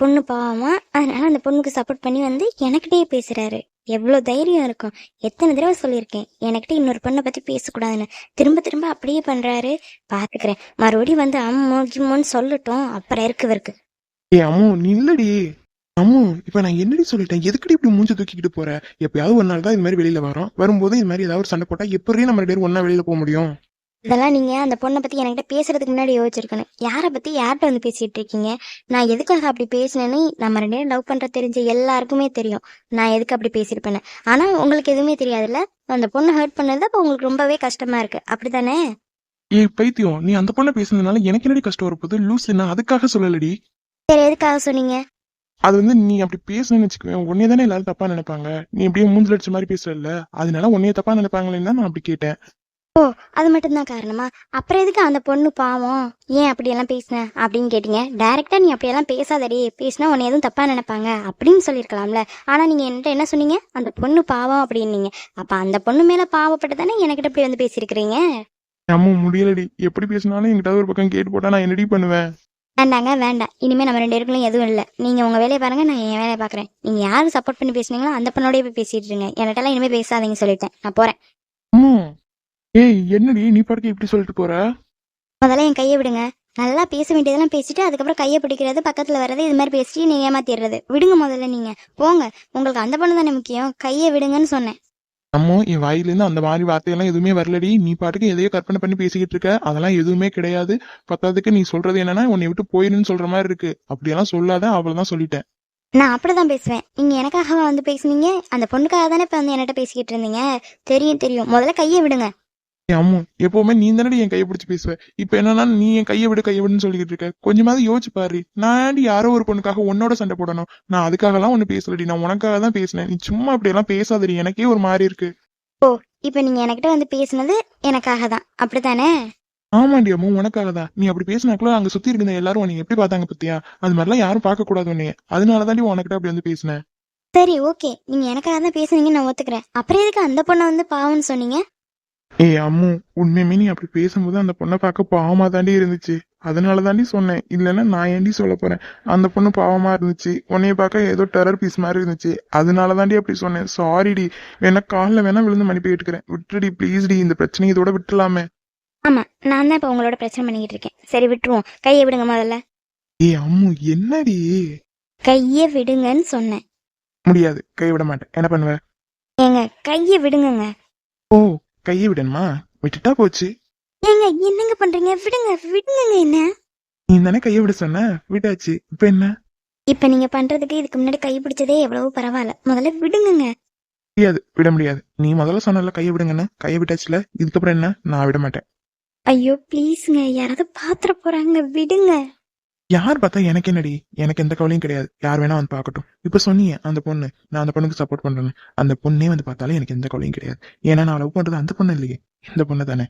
பொண்ணு பாவமா அதனால அந்த பொண்ணுக்கு சப்போர்ட் பண்ணி வந்து எனக்கிட்டே பேசுறாரு. எவ்வளோ தைரியம் இருக்கும். எத்தனை தடவை சொல்லியிருக்கேன். எனக்கிட்ட இன்னொரு பொண்ணை பத்தி பேசக்கூடாதுன்னு. திரும்ப திரும்ப அப்படியே பண்றாரு. பாத்துக்கிறேன். மறுபடியும் வந்து அம்மோ கிம்மோன்னு சொல்லட்டும். அப்புறம் இருக்கு இருக்கு ஏ அம்மோ நில்லடி அம்மோ இப்போ நான் என்னடி சொல்லிட்டேன்? எதுக்கடி இப்படி மூஞ்சி தூக்கிக்கிட்டு போற? எப்பயாவது ஒரு நாள் தான் இது மாதிரி வெளியில வரோம். வரும்போது இது மாதிரி ஏதாவது ஒரு சண்டை போட்டால் எப்படியும் நம்ம ரெண்டு பேரும் ஒன்றா வெளியில் போக முடியும். இதெல்லாம் நீங்க அந்த பொண்ணை பத்தி என்கிட்ட பேசுறதுக்கு முன்னாடி யோசிச்சிருக்கணும். யாரை பத்தி யார்கிட்ட வந்து பேசிட்டு இருக்கீங்க? நான் எதுக்காக அப்படி பேசினேன்னு நம்ம ரெண்டு பேரும் லவ் பண்ற தெரிஞ்ச எல்லாருக்குமே தெரியும். நான் எதுக்கு அப்படி பேசியிருப்பேன்னு. ஆனா உங்களுக்கு எதுவுமே தெரியாதுல்ல? அந்த பொண்ணை ஹர்ட் பண்ணது அப்ப உங்களுக்கு ரொம்பவே கஷ்டமா இருக்கு. அப்படிதானே ஏ பைத்தியம். நீ அந்த பொண்ணை பேசுனதுனால எனக்கு என்னடி கஷ்டம் வரப்போகுது? லூஸ் நான் அதுக்காக சொல்லலடி. சரி எதுக்காக சொன்னீங்க? அது வந்து நீ அப்படி பேசணும்னு வச்சுக்கோங்க உன்னே தானே எல்லாரும் தப்பா நினைப்பாங்க? நீ அப்படியே மூஞ்சில அடிச்ச மாதிரி பேசுறல அதனால உன்னைய தப்பா நினைப்பாங்களேன்னு தான் நான் அப்படி கேட்டேன். அது மட்டும்தான் காரணமா? அப்புறம் எதுக்கு அந்த பொண்ணு பாவம்? ஏன் அப்படியெல்லாம் பேசின? அப்படின்னு கேட்டீங்க. டைரக்டா நீ அப்படியெல்லாம் பேசாதடி. பேசினா உன்னை எதுவும் தப்பா நினைப்பாங்க. அப்படின்னு சொல்லியிருக்கலாம்ல. ஆனா நீங்க என்கிட்ட என்ன சொன்னீங்க? அந்த பொண்ணு பாவம் அப்படின்னீங்க. அப்ப அந்த பொண்ணு மேல பாவப்பட்டு தானே என்கிட்ட இப்படி வந்து பேசியிருக்கிறீங்க? அம்மு முடியலடி. எப்படி பேசினாலும் என்கிட்ட ஒரு பக்கம் கேட்டு போட்டா நான் என்னடி பண்ணுவேன்? வேண்டாங்க வேண்டாம். இனிமே நம்ம ரெண்டு பேருக்குள்ள எதுவும் இல்லை. நீங்க உங்க வேலையை பாருங்க நான் என் வேலையை பாக்குறேன். நீங்க யாரு சப்போர்ட் பண்ணி பேசுனீங்களோ அந்த பொண்ணோடய போய் பேசிட்டு இருங்க. என்கிட்ட இனிமே பேசாதீங்க சொல்லிட்டேன். நான் போறேன். அம்மு. ஏய் என்னடி நீ பாட்டுக்கு இப்படி சொல்லிட்டு போற? முதல்ல என் கையை விடுங்க. நல்லா பேச வேண்டியதெல்லாம் பேசிட்டு அதுக்கப்புறம் கையை பிடிக்கிறது பக்கத்துல வர்றது இது மாதிரி பேசிட்டு நீ ஏமாத்திடுறது. விடுங்க முதல்ல நீங்க. போங்க. உங்களுக்கு அந்த பொண்ணு தானே முக்கியம். கையை விடுங்கன்னு சொன்னேன். அம்மோ என் வாயிலிருந்து அந்த மாதிரி வார்த்தையெல்லாம் எதுவுமே வரலடி. நீ பாட்டுக்கு எதையோ கற்பனை பண்ணி பேசிக்கிட்டு இருக்க. அதெல்லாம் எதுவுமே கிடையாது. பத்தாவதுக்கு நீ சொல்றது என்னன்னா உன்னை விட்டு போயிருன்னு சொல்ற மாதிரி இருக்கு. அப்படியெல்லாம் சொல்லாத அவ்வளவுதான் சொல்லிட்டேன். நான் அப்படிதான் பேசுவேன். நீங்க எனக்காக வந்து பேசுனீங்க? அந்த பொண்ணுக்காக தானே இப்ப வந்து என்கிட்ட பேசிக்கிட்டு இருந்தீங்க? தெரியும் தெரியும். முதல்ல கையை விடுங்க. அம்மு எப்பவுமே நீ தானடி என் கையை பிடிச்சி பேசுவ. இப்ப என்னன்னா நீ என் கையை விடு கையை விடுன்னு சொல்லிக்கிட்டு இருக்க. கொஞ்சமாவது யோசிச்சு பாரு. நான் யாரோ ஒரு பொண்ணுக்காக உன்னோட சண்டை போடணும். நான் அதுக்காகலாம் ஒண்ணு பேசலடி. நான் உனக்காக தான் பேசினேன். நீ சும்மா அப்படியெல்லாம் பேசாதடி. எனக்கே ஒரு மாதிரி இருக்கு. இப்ப நீங்க என்கிட்ட வந்து பேசுனது எனக்காக தான். அப்படித்தானே? ஆமாண்டி அம்மு உனக்காக தான். நீ அப்படி பேசினாக்குள்ள அங்க சுத்தி இருந்த எல்லாரும் உன்னை எப்படி பார்த்தாங்க பத்தியா? அது மாதிரிலாம் யாரும் பார்க்க கூடாது உன்னைய. அதனாலதாண்டி உனக்கிட்ட அப்படி வந்து பேசினேன். சரி ஓகே. நீங்க எனக்காக தான் பேசுனீங்கன்னு நான் ஒத்துக்கிறேன். அப்புறம் எதுக்கு அந்த பொண்ணை வந்து பாவம்னு சொன்னீங்க? ஏய் அம்மு உண்மையுமே நீ அப்படி பேசும்போது அந்த பொண்ணை பார்க்க பாவமா தாண்டி இருந்துச்சு. அதனால தாண்டி சொன்னேன். இல்லைன்னா நான் ஏண்டி சொல்ல போறேன்? அந்த பொண்ணு பாவமா இருந்துச்சு. உன்னைய பார்க்க ஏதோ டெரர் பீஸ் மாதிரி இருந்துச்சு. அதனால தாண்டி அப்படி சொன்னேன். சாரிடி வேணா காலில் வேணா விழுந்து மன்னிப்பு கேட்டுக்கிறேன். விட்டுடி ப்ளீஸ் டி. இந்த பிரச்சனையை இதோட விட்டுலாமே. ஆமா நான் தான் இப்ப உங்களோட பிரச்சனை பண்ணிக்கிட்டு இருக்கேன். சரி விட்டுருவோம். கையை விடுங்க முதல்ல. ஏய் அம்மு என்னடி? கையை விடுங்கன்னு சொன்னேன். முடியாது. கை விட மாட்டேன். என்ன பண்ணுவ? ஏங்க கையை விடுங்கங்க. ஓ கையை விடணுமா? விட்டுட்டா போச்சு. ஏங்க என்னங்க பண்றீங்க? விடுங்க விடுங்கங்க என்ன? நீ தானே கையை விட சொன்ன? விட்டாச்சு. இப்ப என்ன? இப்ப நீங்க பண்றதுக்கு இதுக்கு முன்னாடி கை பிடிச்சதே எவ்வளவோ பரவாயில்ல. முதல்ல விடுங்கங்க. முடியாது விட முடியாது. நீ முதல்ல சொன்னல கையை விடுங்கன்னு. கையை விட்டாச்சுல இதுக்கப்புறம் என்ன? நான் விட மாட்டேன். ஐயோ ப்ளீஸ்ங்க யாராவது பாத்திர போறாங்க. விடுங்க. யார் பார்த்தா எனக்கு என்னடி? எனக்கு எந்த கவலையும் கிடையாது. யார் வேணா வந்து பார்க்கட்டும். இப்ப சொன்னீங்க அந்த பொண்ணு. நான் அந்த பொண்ணுக்கு சப்போர்ட் பண்றேன்னு. அந்த பொண்ணே வந்து பார்த்தாலும் எனக்கு எந்த கவலையும் கிடையாது. ஏன்னா நான் லவ் பண்றது அந்த பொண்ணு இல்லையே. இந்த பொண்ணு தானே.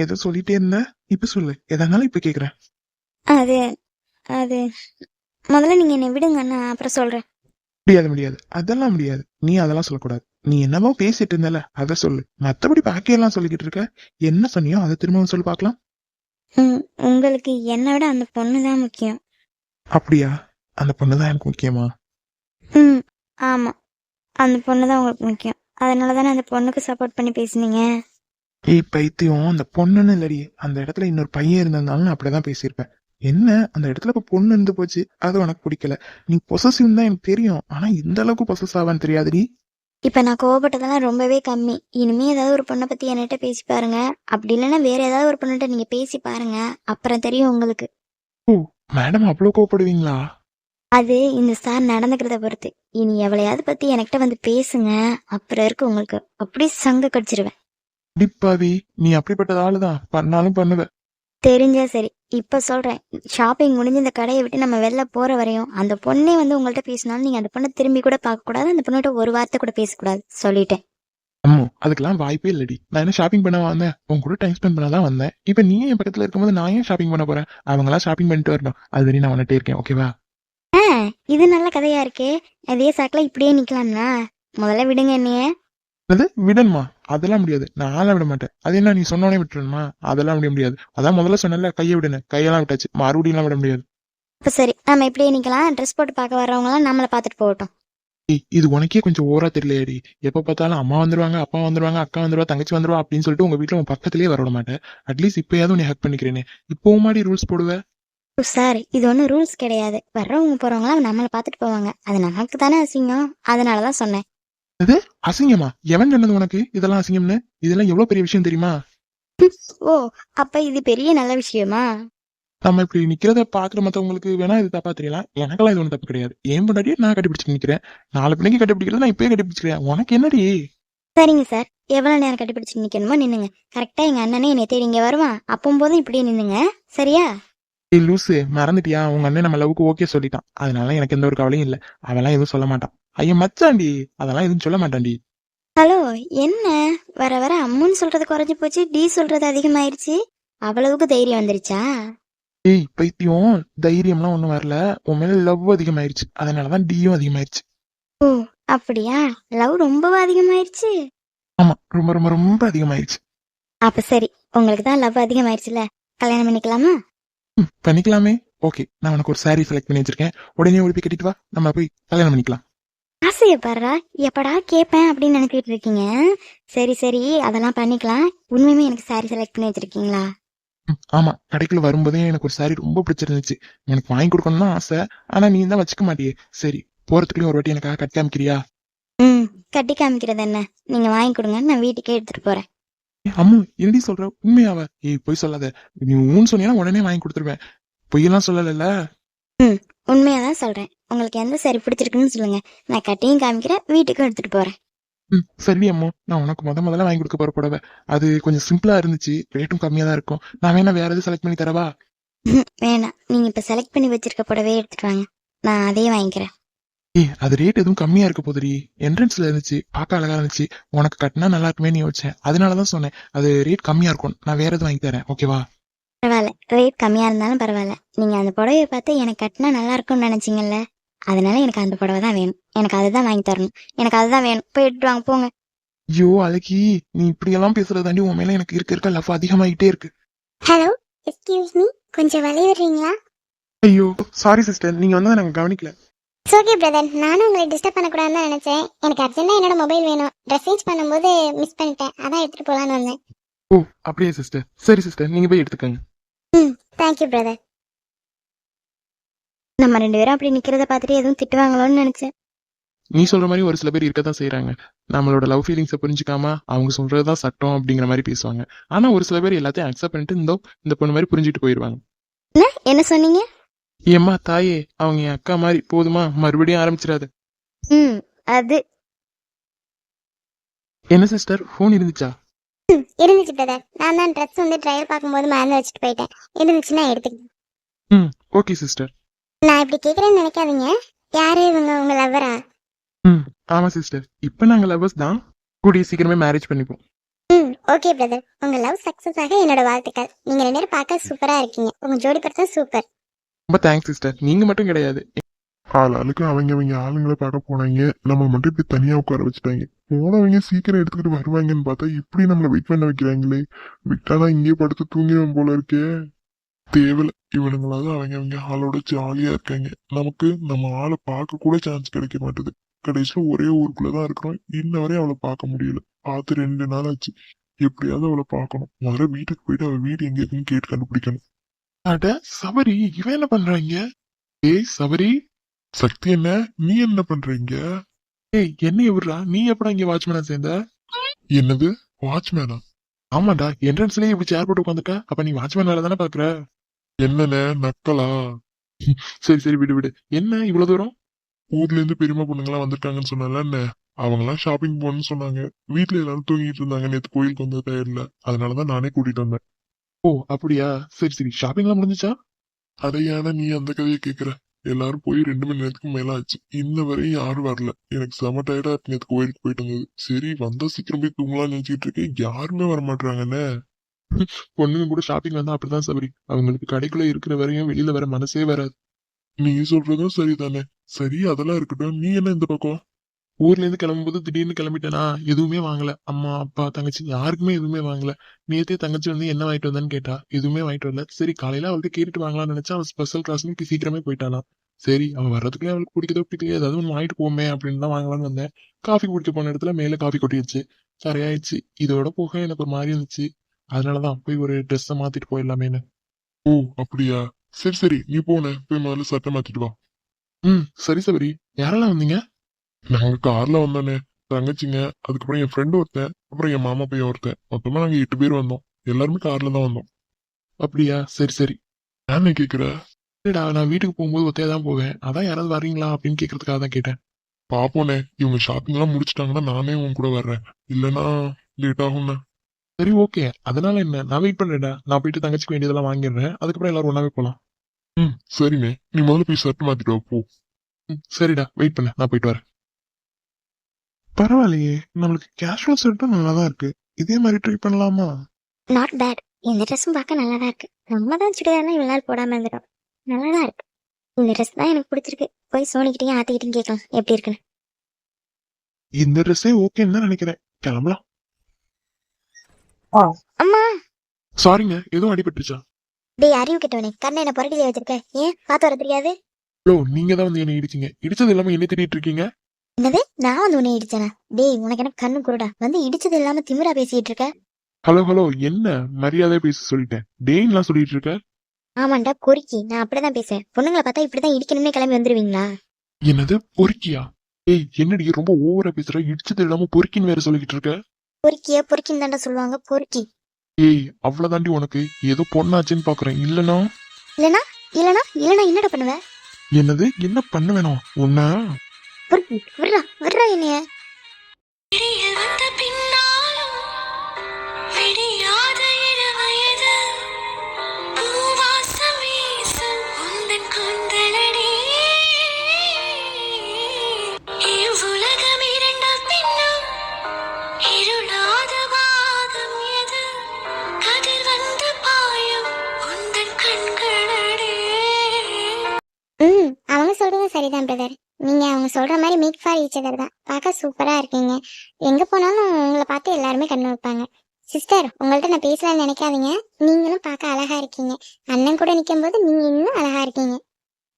ஏதோ சொல்லிட்டே இருந்த இப்ப சொல்லு. எதா இருந்தாலும் இப்ப கேக்குறேன். அது அது. முதல்ல நீங்க என்னை விடுங்க நான் அப்புறம் சொல்றேன். முடியாது முடியாது. அதெல்லாம் முடியாது. நீ அதெல்லாம் சொல்லக்கூடாது. நீ என்னவோ பேசிட்டு இருந்தல அத சொல்லு. மத்தபடி பாக்கியெல்லாம் சொல்லிக்கிட்டு இருக்க. என்ன சொன்னியோ அதை திரும்பவும் சொல்லி பார்க்கலாம் உம், உங்களுக்கு என்னை விட அந்த பொண்ணு தான் முக்கியம். அப்படியா? அந்த பொண்ணுதான் எனக்கு முக்கியமா? ம் ஆமா. அந்த பொண்ணு தான் உங்களுக்கு முக்கியம். அதனால தானே அந்த பொண்ணுக்கு சப்போர்ட் பண்ணி பேசுனீங்க? ஏய் பைத்தியம் அந்த பொண்ணுன்னு இல்லடி. அந்த இடத்துல இன்னொரு பையன் இருந்ததுனால நான் அப்படிதான் பேசியிருப்பேன். என்ன? அந்த இடத்துல இப்ப பொண்ணு இருந்து போச்சு. அது உனக்கு பிடிக்கல. நீ பொசசிவ் தான் எனக்கு தெரியும். ஆனா இந்த அளவுக்கு பொசஸ் ஆவான்னு தெரியாதுடி. இப்ப நான் கோவப்பட்டதெல்லாம் ரொம்பவே கம்மி. இனிமே ஏதாவது ஒரு பொண்ணை பத்தி என்கிட்ட பேசி பாருங்க. அப்படி இல்லைன்னா வேற ஏதாவது ஒரு பொண்ணுகிட்ட நீங்க பேசி பாருங்க. அப்புறம் தெரியும் உங்களுக்கு. மேடம் அவ்வளவு கோவப்படுவீங்களா? அது இந்த சார் நடந்துக்கிறத பொறுத்து. இனி எவளையாவது பத்தி என்கிட்ட வந்து பேசுங்க. அப்புறம் இருக்கு உங்களுக்கு. அப்படியே சங்க கடிச்சிருவேன். டிப்பாவி நீ அப்படிப்பட்ட ஆளுதான் பண்ணாலும் பண்ணுவ. தெரிஞ்சா சரி. இப்ப சொல்றேன். ஷாப்பிங் முடிஞ்சு இந்த கடையை விட்டு நம்ம வெளில போற வரையும் அந்த பொண்ணே வந்து உங்கள்ட்ட பேசினாலும் நீங்க அந்த பொண்ணை திரும்பி கூட பார்க்க கூடாது. அந்த பொண்ணுகிட்ட ஒரு வார்த்தை கூட பேசக்கூடாது. சொல்லிட்டேன். அம்மு அதுக்கெல்லாம் வாய்ப்பே இல்லடி. நான் என்ன ஷாப்பிங் பண்ண வந்தேன்? உன் கூட டைம் ஸ்பெண்ட் பண்ண தான் வந்தேன். இப்போ நீ என் பக்கத்துல இருக்கும்போது நான் ஏன் ஷாப்பிங் பண்ண போறேன்? அவங்களாம் ஷாப்பிங் பண்ணிட்டு வரணும். அது வரையும் நான் வந்துட்டே இருக்கேன் ஓகேவா இது நல்ல கதையா இருக்கே. அதே சாக்கில் இப்படியே நிக்கலாம்னா? முதல்ல விடுங்க என்னைய. அது விடணுமா? அதெல்லாம் முடியாது. நான் ஆள விட மாட்டேன். அது என்ன நீ சொன்னோடனே விட்டுருணுமா அதெல்லாம் விட முடியாது. அதான் முதல்ல சொன்னல கையை விடுன கையெல்லாம் விட்டாச்சு. மறுபடியும் விட முடியாது. அப்ப சரி நம்ம இப்படியே நிக்கலாம் ட்ரெஸ் போட்டு பார்க்க வர்றவங்களாம் நம்மளை பார்த்துட்டு போகட்டும். இது உனக்கே கொஞ்சம் ஓரா தெரியலையேடி. எப்ப பார்த்தாலும் அம்மா வந்துருவாங்க அப்பா வந்துருவாங்க அக்கா வந்துருவா தங்கச்சி வந்துருவா அப்படின்னு சொல்லிட்டு உங்க வீட்டுல உன் பக்கத்துலயே வர விட மாட்டேன். அட்லீஸ்ட் இப்பயாவது உன்னை ஹக் பண்ணிக்கிறேனே. இப்போ மாதிரி ரூல்ஸ் போடுவ? ஓ, சார் இது ஒன்றும் ரூல்ஸ் கிடையாது. வர்றவங்க போறவங்களாம் நம்மளை பார்த்துட்டு போவாங்க. அது நமக்கு தானே அசிங்கம். அதனால தான் சொன்னேன். அசிங்கமா? எவன் சொன்னது உனக்கு? இதெல்லாம் அசிங்கம்னு? இதெல்லாம் எவ்வளவு பெரிய விஷயம் தெரியுமா? ஓ அப்ப இது பெரிய நல்ல விஷயமா? நம்ம இப்படி நிக்கிறத பாக்குற மத்தவங்களுக்கு வேணா இது தப்பா தெரியலாம். எனக்கெல்லாம் இது ஒன்றும் தப்பு கிடையாது. ஏன் முன்னாடியே நான் கட்டிப்பிடிச்சு நிக்கிறேன். நாலு பிள்ளைங்க கட்டிப்பிடிக்கிறது நான் இப்பயே கட்டிப்பிடிச்சிக்கிறேன் உனக்கு என்னடி? சரிங்க சார். எவ்வளவு நேரம் கட்டிப்பிடிச்சு நிக்கணுமோ நின்னுங்க. கரெக்டா எங்க அண்ணனே என்னை தேடி இங்க வருவான். அப்போம்போதும் இப்படியே நின்னுங்க. சரியா? ஏய் லூசு. மறந்துட்டியா? உங்க அண்ணன் நம்ம லவ்வுக்கு ஓகே சொல்லிட்டான். அதனால எனக்கு எந்த ஒரு கவலையும் இல்ல. அவெல்லாம் எதுவும் சொல்ல மாட்டான். ஐயா மச்சாண்டி அதெல்லாம் எதுவும் சொல்ல மாட்டான்டி ஹலோ என்ன? வர வர அம்முன்னு சொல்றது குறைஞ்சு போச்சு டி சொல்றது அதிகமாயிருச்சு. அவ்வளவுக்கு தைரியம் வந்துருச்சா? ஏய் பைத்தியம் தைரியம்லாம் ஒண்ணும் வரல. உன் மேல லவ் அதிகமாயிருச்சு. அதனாலதான் டியும் அதிகமாயிருச்சு. ஓ அப்படியா? லவ் ரொம்ப அதிகமாயிருச்சு? ஆமா ரொம்ப ரொம்ப ரொம்ப அதிகமாயிருச்சு. அப்ப சரி உங்களுக்கு தான் லவ் அதிகமாயிருச்சுல. கல்யாணம் பண்ணிக்கலாமா? ம், பண்ணிக்கலாமே. ஓகே நான் உனக்கு ஒரு saree செலக்ட் பண்ணி வச்சிருக்கேன். உடனே ஓடி போய் கட்டிட்டு வா. நம்ம போய் கல்யாணம் பண்ணிக்கலாம். ஆசைய பாடுறா எப்படா கேட்பேன் அப்படின்னு நினைச்சிட்டு இருக்கீங்க? சரி சரி அதெல்லாம் பண்ணிக்கலாம். உண்மையுமே எனக்கு சாரி செலக்ட் பண்ணி வச்சிருக்கீங்களா? ம், ஆமா. கடைக்குள்ள வரும்போதே எனக்கு ஒரு saree ரொம்ப பிடிச்சிருந்துச்சு. எனக்கு வாங்கி கொடுக்கணும்னு ஆசை. ஆனா நீ தான் வச்சுக்க மாட்டியே. சரி போறதுக்குள்ளயும் ஒரு வாட்டி எனக்காக கட்டி காமிக்கிறியா? ம் கட்டி காமிக்கிறது என்ன? நீங்க வாங்கி கொடுங்க நான் வீட்டுக்கே எடுத்துட்டு போறேன். அம்மு என்னடி சொல்ற? உண்மையாவ? ஏய் பொய் சொல்லாத. நீ ஊன்னு சொன்னீங்கன்னா உடனே வாங்கி கொடுத்துருவேன். பொய்யெல்லாம் சொல்லலைல்ல? உண்மையா தான் சொல்றேன். உங்களுக்கு எந்த சாரி பிடிச்சிருக்குன்னு சொல்லுங்க. நான் கட்டியும் காமிக்கிறேன் வீட்டுக்கும் எடுத்துட்டு போறேன். ம் சரி அம்மு. நான் உனக்கு முத முதல்ல வாங்கி கொடுக்க போற புடவை. அது கொஞ்சம் சிம்பிளா இருந்துச்சு. ரேட்டும் கம்மியா தான் இருக்கும். நான் வேணா வேற எதுவும் செலக்ட் பண்ணி தரவா? வேணாம். நீங்க இப்ப செலக்ட் பண்ணி வச்சிருக்க புடவையே எடுத்துட்டு வாங்க. நான் அதையே வாங்கிக்கிறேன். ஏய் அது ரேட் எதுவும் கம்மியா இருக்க போதுடி. என்ட்ரன்ஸ்ல இருந்துச்சு. பார்க்க அழகா இருந்துச்சு. உனக்கு கட்டினா நல்லா இருக்குமே நீ யோசிச்சேன். அதனாலதான் சொன்னேன். அது ரேட் கம்மியா இருக்கும் நான் வேற எதுவும் வாங்கி தரேன். ஓகேவா பரவாயில்ல. ரேட் கம்மியா இருந்தாலும் பரவாயில்ல. நீங்க அந்த புடவைய பார்த்து எனக்கு கட்டினா நல்லா இருக்கும்னு நினைச்சீங்கல்ல? அதனால எனக்கு அந்த புடவை தான் வேணும். எனக்கு அதுதான் வாங்கி தரணும். எனக்கு அதுதான் வேணும். போய் எடுத்துட்டு வாங்க போங்க. ஐயோ அழகி நீ இப்படி எல்லாம் பேசுறதாண்டி உன் மேல எனக்கு இருக்க இருக்க லவ் அதிகமாயிட்டே இருக்கு. ஹலோ எக்ஸ்கியூஸ் மீ கொஞ்சம் வழி விடுறீங்களா ஐயோ சாரி சிஸ்டர் நீங்க வந்து நாங்க கவனிக்கல. ஓகே பிரதர் நானும் உங்களை டிஸ்டர்ப் பண்ணக்கூடாதுன்னு தான் நினைச்சேன். எனக்கு அர்ஜென்ட்டா என்னோட மொபைல் வேணும். ட்ரெஸ் சேஞ்ச் பண்ணும்போது மிஸ் பண்ணிட்டேன். அதான் எடுத்துட்டு போலான்னு வந்தேன். ஓ அப்படியே சிஸ்டர் சரி சிஸ்டர் நீங்க போய் எடுத்துக்கங்க. ம் தேங்க்யூ பிரதர் நம்ம ரெண்டு பேரும் அப்படி நிக்கிறத பார்த்துட்டு எதுவும் திட்டுவாங்களோன்னு நினைச்சேன். நீ சொல்ற மாதிரி ஒரு சில பேர் இருக்கதான் செய்றாங்க. நம்மளோட லவ் ஃபீலிங்ஸை புரிஞ்சுக்காம அவங்க சொல்றதுதான் சட்டம் அப்படிங்கிற மாதிரி பேசுவாங்க. ஆனா ஒரு சில பேர் எல்லாத்தையும் அக்செப்ட் பண்ணிட்டு இந்த இந்த பொண்ணு மாதிரி புரிஞ்சுட்டு போயிருவாங்க. என்ன? என்ன சொன்னீங்க? ஏம்மா தாயே அவங்க என் அக்கா மாதிரி போதுமா? மறுபடியும் ஆரம்பிச்சிடாத. ம் அது. என்ன சிஸ்டர் ஃபோன் இருந்துச்சா? இருந்துச்சு பிரதர் நான் தான் ட்ரெஸ் வந்து ட்ரையல் பார்க்கும்போது மறந்து வச்சுட்டு போயிட்டேன். இருந்துச்சுன்னா எடுத்துக்கிட்டேன் ம் ஓகே சிஸ்டர் நான் இப்படி கேட்குறேன்னு நினைக்காதீங்க. யாரு இவங்க? உங்க லவ்வரா ம் ஆமா சிஸ்டர் இப்போ நாங்க லவர்ஸ் தான். கூடிய சீக்கிரமே மேரேஜ் பண்ணிப்போம் ம் ஓகே பிரதர் உங்க லவ் சக்சஸ் ஆக என்னோட வாழ்த்துக்கள். நீங்க ரெண்டு பேரும் பார்க்க சூப்பரா இருக்கீங்க. உங்க ஜோடி பர்சன் சூப்பர் ரொம்ப தேங்க்ஸ் சிஸ்டர் நீங்க மட்டும் கிடையாது. ஆளாளுக்கு அவங்க அவங்க ஆளுங்களை பார்க்க போனாங்க. நம்ம மட்டும் இப்படி தனியாக உட்கார வச்சுட்டாங்க. போனவங்க சீக்கிரம் எடுத்துக்கிட்டு வருவாங்கன்னு பார்த்தா இப்படி நம்மளை வெயிட் பண்ண வைக்கிறாங்களே. விட்டாதான் இங்கேயே படுத்து தூங்கிடுவோம் போல இருக்கே. தேவையில்ல. இவனுங்களாவது அவங்க அவங்க ஆளோட ஜாலியா இருக்காங்க. நமக்கு நம்ம ஆளை பார்க்க கூட சான்ஸ் கிடைக்க மாட்டுது. கடைசியில் ஒரே ஊருக்குள்ளே தான் இருக்கிறோம். இன்ன வரையும் அவளை பார்க்க முடியல. பார்த்து ரெண்டு நாள் ஆச்சு. எப்படியாவது அவளை பார்க்கணும். முதல்ல வீட்டுக்கு போயிட்டு அவள் வீடு எங்கே இருக்குன்னு கேட்டு கண்டுபிடிக்கணும். அட சபரி இவன் என்ன பண்றாங்க? ஏய் சபரி. சக்தி என்ன? நீ என்ன பண்றீங்க? ஏய் என்ன எவ்வளா நீ எப்படா இங்க வாட்ச்மேனா சேர்ந்த? என்னது? வாட்ச்மேனா ஆமாடா என்ட்ரன்ஸ்லயே இப்படி சேர் போட்டு உட்காந்துட்ட அப்ப நீ வாட்ச்மேன் வேலை தானே பாக்குற என்னண்ணே நக்கலா? சரி சரி விடு விடு. என்ன இவ்வளவு தூரம்? ஊர்ல இருந்து பெரியம்மா பொண்ணுங்களாம் வந்திருக்காங்கன்னு சொன்னல என்ன அவங்கலாம் ஷாப்பிங் போகணும்னு சொன்னாங்க. வீட்ல எல்லாரும் தூங்கிட்டு இருந்தாங்க நேத்து கோயிலுக்கு வந்த டயர்ல அதனாலதான் நானே கூட்டிட்டு வந்தேன். ஓ அப்படியா? சரி சரி. ஷாப்பிங்லாம் முடிஞ்சுச்சா? அடையான நீ அந்த கதையை கேக்குற. எல்லாரும் போய் ரெண்டு மணி நேரத்துக்கு மேல ஆச்சு. இன்ன வரையும் யாரும் வரல. எனக்கு செம டயர்டா இருக்கு நேத்து கோயிலுக்கு போயிட்டு வந்தது. சரி வந்தா சீக்கிரம் போய் தூங்கலாம்னு நினைச்சிட்டு இருக்கேன். யாருமே வர மாட்டாங்கண்ணே பொண்ணுங்க கூட ஷாப்பிங் வந்தா அப்படிதான் சபரி. அவங்களுக்கு கடைக்குள்ள இருக்கிற வரையும் வெளியில வர மனசே வராது. நீ சொல்றதும் சரிதானே. சரி அதெல்லாம் இருக்கட்டும். நீ என்ன இந்த பக்கம்? ஊர்ல இருந்து கிளம்பும்போது திடீர்னு கிளம்பிட்டேனா? எதுவுமே வாங்கல. அம்மா அப்பா தங்கச்சி யாருக்குமே எதுவுமே வாங்கல. நேத்தே தங்கச்சி வந்து என்ன வாங்கிட்டு வந்தான்னு கேட்டா எதுவுமே வாங்கிட்டு வரல. சரி காலையில அவள்கிட்ட கேட்டுட்டு வாங்கலாம்னு நினைச்சா அவள் ஸ்பெஷல் கிளாஸ்னு சீக்கிரமே போயிட்டானா. சரி அவன் வர்றதுக்குள்ளே அவளுக்கு பிடிக்குதோ பிடிக்கலையோ ஏதாவது ஒன்று வாங்கிட்டு போமே அப்படின்னு தான் வாங்கலாம்னு வந்தேன். காஃபி குடிக்க போன இடத்துல மேலே காஃபி கொட்டிடுச்சு. சரியாயிடுச்சு. இதோட போக எனக்கு ஒரு மாதிரி இருந்துச்சு. அதனாலதான் போய் ஒரு ட்ரெஸ்ஸை மாத்திட்டு போயிடலாமேன்னு. ஓ அப்படியா? சரி சரி நீ போன. போய் முதல்ல சட்டை மாத்திட்டு வா. ம் சரி சபரி. யாரெல்லாம் வந்தீங்க? நாங்க கார்ல வந்தோனே தங்கச்சிங்க அதுக்கப்புறம் என் ஃப்ரெண்டு ஒருத்தன் அப்புறம் என் மாமா பையன் ஒருத்தன். மொத்தமா நாங்க எட்டு பேர் வந்தோம். எல்லாருமே கார்ல தான் வந்தோம். அப்படியா? சரி சரி. ஏன்னு கேக்குற? இல்லடா நான் வீட்டுக்கு போகும்போது ஒத்தையா தான் போவேன். அதான் யாராவது வரீங்களா அப்படின்னு கேட்கறதுக்காக தான் கேட்டேன். பாப்போனே இவங்க ஷாப்பிங் எல்லாம் முடிச்சிட்டாங்கன்னா நானே உன் கூட வர்றேன். இல்லனா லேட் ஆகும்ண்ணே சரி ஓகே அதனால என்ன? நான் வெயிட் பண்றேன்டா. நான் போயிட்டு தங்கச்சிக்கு வேண்டியதெல்லாம் வாங்கிடுறேன். அதுக்கப்புறம் எல்லாரும் ஒன்னாவே போலாம். ம் சரிண்ணே. நீ முதல்ல போய் சட்டை மாத்திட்டு வா போ. ம், சரிடா. வெயிட் பண்ண. நான் போயிட்டு வரேன். பரவாயில்லையே நம்மளுக்கு கேஷுவல் ஷர்ட்டும் நல்லா தான் இருக்கு. இதே மாதிரி ட்ரை பண்ணலாமா? நாட் பேட் இந்த ட்ரெஸ்ஸும் பார்க்க நல்லா தான் இருக்கு. நம்ம தான் சுடிதார்லாம் இவ்வளோ நாள் போடாம இருந்துட்டோம். நல்லா தான் இருக்கு. இந்த ட்ரெஸ் தான் எனக்கு பிடிச்சிருக்கு. போய் சோனிக்கிட்டையும் ஆத்திக்கிட்டையும் கேட்கலாம். எப்படி இருக்குன்னு. இந்த ட்ரெஸ்ஸே ஓகேன்னு தான் நினைக்கிறேன். கிளம்பலாம். அம்மா! சாரிங்க எதுவும் அடிபட்டுச்சா டேய் அறிவு கெட்டவனே. கண்ணை என்ன புரட்டிலே வச்சிருக்க? ஏன்? பார்த்து வர தெரியாது? ஹலோ நீங்க தான் வந்து என்ன இடிச்சீங்க. இடிச்சது இல்லாம என்ன திட்டிட்டு இருக்கீங்க? என்னது? நான் வந்து உன்னை இடிச்சேனா? டேய் உனக்கு என்ன கண்ணு குருடா? வந்து இடிச்சது இல்லாம திமிரா பேசிட்டு இருக்க? ஹலோ ஹலோ என்ன? மரியாதையா பேச சொல்லிட்டேன். டேன்லாம் சொல்லிட்டு இருக்க? ஆமாண்டா கொறிக்கி. நான் அப்படிதான் பேசுவேன். பொண்ணுங்களை பார்த்தா இப்படிதான் இடிக்கணும்னே கிளம்பி வந்துருவீங்களா? என்னது? பொறுக்கியா? ஏய் என்னடி ரொம்ப ஓவரா பேசுற? இடிச்சது இல்லாம பொறுக்கின்னு வேற சொல்லிக்கிட்டு இருக்க? பொறுக்கிய? பொறுக்கின்னு தாண்டா சொல்லுவாங்க. பொறுக்கி ஏய் அவ்வளவுதாண்டி உனக்கு. ஏதோ பொண்ணாச்சுன்னு பாக்குறேன். இல்லனா? இல்லனா? இல்லனா? இல்லனா என்னடா பண்ணுவ? என்னது? என்ன பண்ண வேணும் உன்ன? பொறுக்கி விடுறா விடுறா என்னைய. நீங்களும் பார்க்க அழகா இருக்கீங்க. அண்ணன் கூட நிற்கும் போது நீங்க இன்னும் அழகா இருக்கீங்க.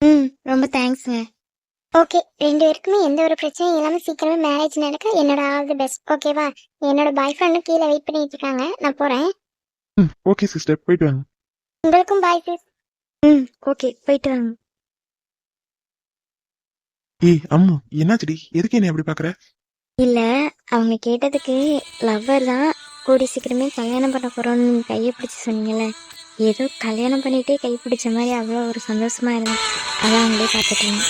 ம் ரொம்ப தேங்க்ஸ்ங்க. ஓகே ரெண்டு பேருக்குமே எந்த ஒரு பிரச்சனையும் இல்லாம சீக்கிரமே மேரேஜ் நடக்க என்னோட ஆல் தி பெஸ்ட். ஓகேவா? என்னோட பாய் ஃப்ரெண்டும் கீழே வெயிட் பண்ணிட்டு இருக்காங்க. நான் போறேன். Okay sister. போயிட்டு வாங்க. உங்களுக்கும் பாய் சிஸ். ம் ஓகே போயிட்டு வாங்க. ஏய் அம்மு என்னாச்சுடி? எதுக்கு என்ன அப்படி பாக்குற இல்ல அவங்க கேட்டதுக்கு லவ்வர் தான். கூடி சீக்கிரமே கல்யாணம் பண்ண போகிறோம்னு கையை பிடிச்சி சொன்னீங்களே ஏதோ கல்யாணம் பண்ணிகிட்டே கை பிடிச்ச மாதிரி அவ்வளோ ஒரு சந்தோஷமா இருந்தேன். அதான் அவங்களே பார்த்துட்டாங்க